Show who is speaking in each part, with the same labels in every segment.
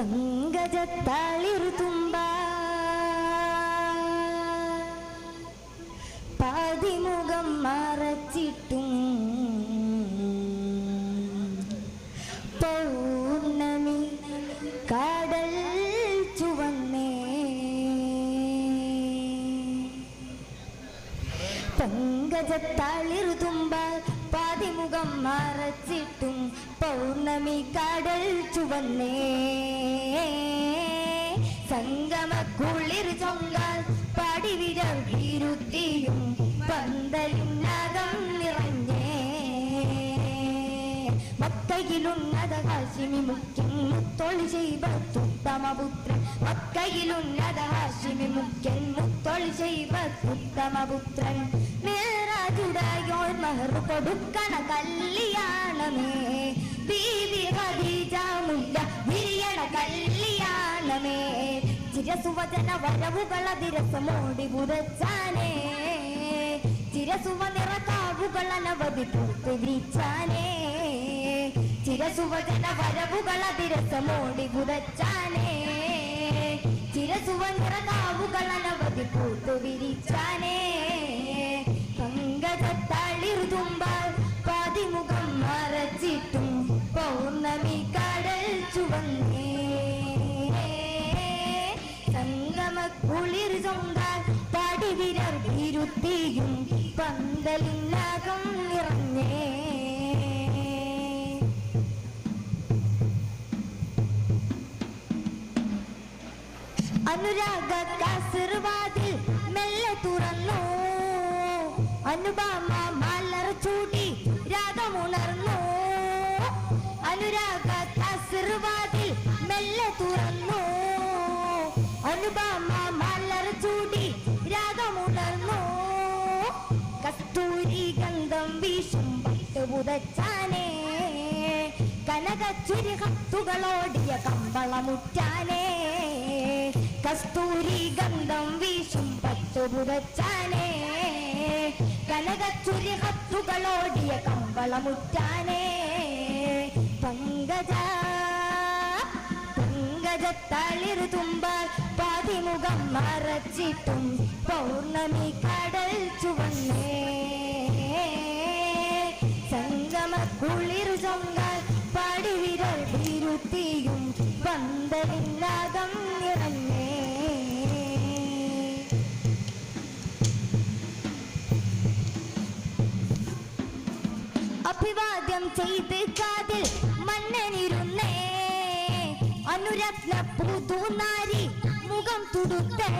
Speaker 1: പങ്കജത്താളിറു തുമ്പ. പാതിമുഖം മറച്ചിട്ടും പങ്കജത്താളിറു തുമ്പ പാതിമുഖം മറച്ചിട്ടും പൗർണമി കടൽ ചുവന്നേ. സംഗമ കുളിർ ചൊങ്കാൽ പടിവിരൽ ഇരുത്തിയും പന്തലിനകം മക്കയിലുന്നത മുഖ്യം മുത്തൊളി ചെയ്ത ഉത്തമപുത്രൻ മക്കയിലുന്നത ഹാസിമി മുഖ്യൻ മുത്തൊളി ചെയ്ത ഉത്തമപുത്രൻ മേറാജുടായോർ മഹർ കൊടുക്കണ കല്യാണമേ ബീവി ഖദീജ മുല്ല വിരിയണ കല്യാണമേ ചിരസുവചന വരവുകളതിരസമോടി പുതച്ചാനേ ചിരസുവ നിറകാവുകൾ അനവധി പൂത്ത് വിരിച്ചാനേ ചിരസുവചന വരവുകൾ അതിരസമോടി പുതച്ചാനേ ചിരസുവ നിറകാവുകൾ അനവധി പൂത്തു വിരിച്ചാനേ പങ്കജത്തളിർതുമ്പാൽ പതിമുഖം മറച്ചിട്ടും പൗർണമി കടൽ ചുവന്നേ. സംഗമ കുളിർ ചൊന്താൽ പടിവിരർ ഇരുത്തിയും പന്തലിനകം അനുരാഗ കാസർവാതിൽ മെല്ലെ തുറന്നു. അനുപമ മലർ ചൂടി രാഗമുണർന്നു. അനുരാഗ കാസർവാതിൽ മെല്ലെ തുറന്നു. അനുപമ മലർ ചൂടി രാഗമുണർന്നു. കസ്തൂരി ഗന്ധം വീശും പട്ടുപുതച്ചാനേ കനകച്ചുരി കത്തുകളോടിയ കമ്പളമുറ്റാനേ. കസ്തൂരി ഗന്ധം വീശും പട്ടുപുതച്ചാനേ കനകച്ചുരി കത്തുകളോടിയ കമ്പളമുറ്റാനേ. പങ്കജ പങ്കജത്തളിർ തുമ്പാൽ പാതിമുഖം മറച്ചിട്ടും പൗർണമി കടൽ ചുവന്നേ. സംഗമ കുളിർ ചൊങ്കാൽ പടിവിരൽ വിരുത്തിയും പന്തലില്ലാകം നിറഞ്ഞേ അഭിവാദ്യം ചെയ്ത് കാതിൽ മണ്ണനിരുന്നേ. അനുരത്ന പുതുനാരി മുഖം തുടുത്തേ.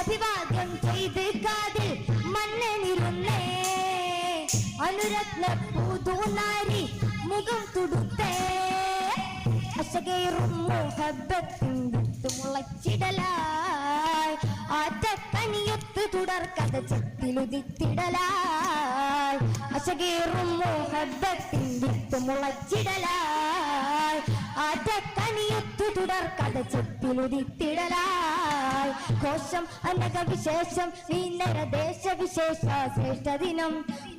Speaker 1: അഭിവാദ്യം ചെയ്ത് കാതിൽ മണ്ണനിരുന്നേ. അനുരത്ന പുതുനാരി മുഖം തുടുത്തേ. അശകേറും മോഹബത്തിൻ മുളച്ചിടലായി. ആറ്റക്കനിയൊത്ത് തുടർ കഥ ചെത്തിലുതിത്തിടലായി അശകേറും മോഹബത്തിൻ വിത്ത് മുളച്ചിടലായി ആറ്റക്കനിയൊത്ത് തുടർ കഥ ചെത്തിലുതിത്തിടലായി കോശം അനക വിശേഷം നീന്നര ദേശവിശേഷ ശ്രേഷ്ഠ ദിനം.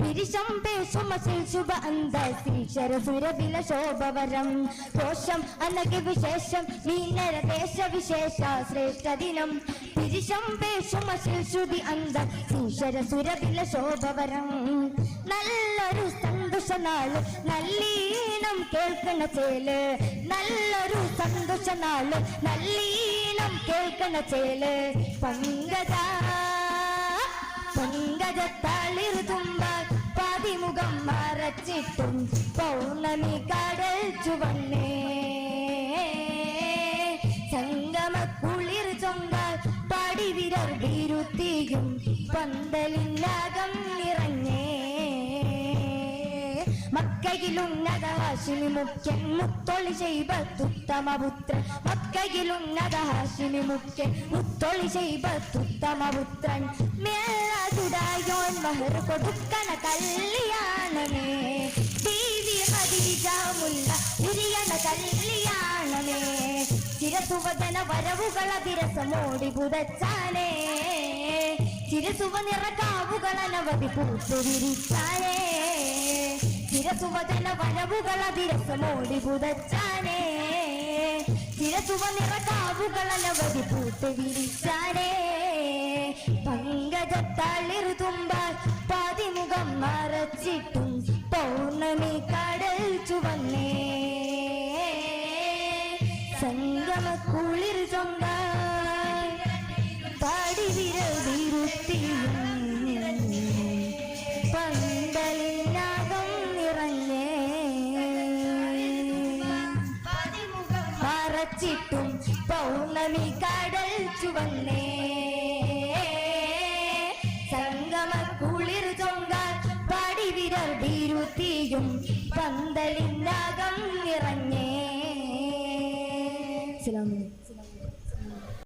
Speaker 1: പിരിശം പേശുമ ശുഭ അന്ത ശ്രീശര സുരബില ശോഭവരം. ദോഷം അനക വിശേഷം നീന്നര ദേശവിശേഷ ശ്രേഷ്ഠ ദിനം പിരിശം പേശുമ ശുഭി അന്ത ശ്രീശര സുരബില ശോഭവരം. നല്ലൊരു സന്തോഷ നാൾ നല്ലീണം കേൾക്കണ ചേൽ. നല്ലൊരു സന്തോഷ നാൾ നല്ലീണം കേൾക്കണ ചേൽ. പങ്കജ പങ്കജത്തളിർ തുമ്പാൽ പാതിമുഖം മറച്ചിട്ടും പൗർണമി കടൽ ചുവന്നേ. സംഗമ കുളിർ ചൊങ്കാൽ പടിവിരർ വിരുത്തിയും പന്തലിനകം മക്കയിലുന്നത ഹാഷിമി മുഖ്യൻ മുത്തൊളി ചെയ്തുത്തമപുത്രൻ മക്കയിലുന്നത ഹാഷിമി മുഖ്യൻ മുത്തൊളി ചെയ്തുത്തമപുത്രൻ മേളതുടായോൻ മഹർ കൊടുക്കണ കല്യാണമേ ദേവി ഖദീജ മുല്ല ഉരിയണ കല്യാണമേ ചിരസുവദന വരവുകളതിരസമോടി പുതച്ചാലേ ചിരസുവ നിറകാവുകളനവധി പൂത്തു വിരിച്ചാനേ ചിരസുവദന വരവുകളതിരസമോടി പുതച്ചാനേ. നിറകാവുകൾ കാവുകളനവധി പൂത്ത് വിരിച്ചാനേ. പങ്കജത്തളിർ തുമ്പാൽ പതിമുഖം മറച്ചിട്ടും പൗർണമി കടൽ ചുവന്നേ. സംഗമ കുളിർ ചൊന്താൽ പടിവിരൽ വിരതിരുത്തിയും പൗർണമി കടൽ ചുവന്നേ. സംഗമ കുളിർ ചൊങ്കാൽ പടിവിരൽ വിരുത്തിയും പന്തലിനാകം നിറഞ്ഞേ.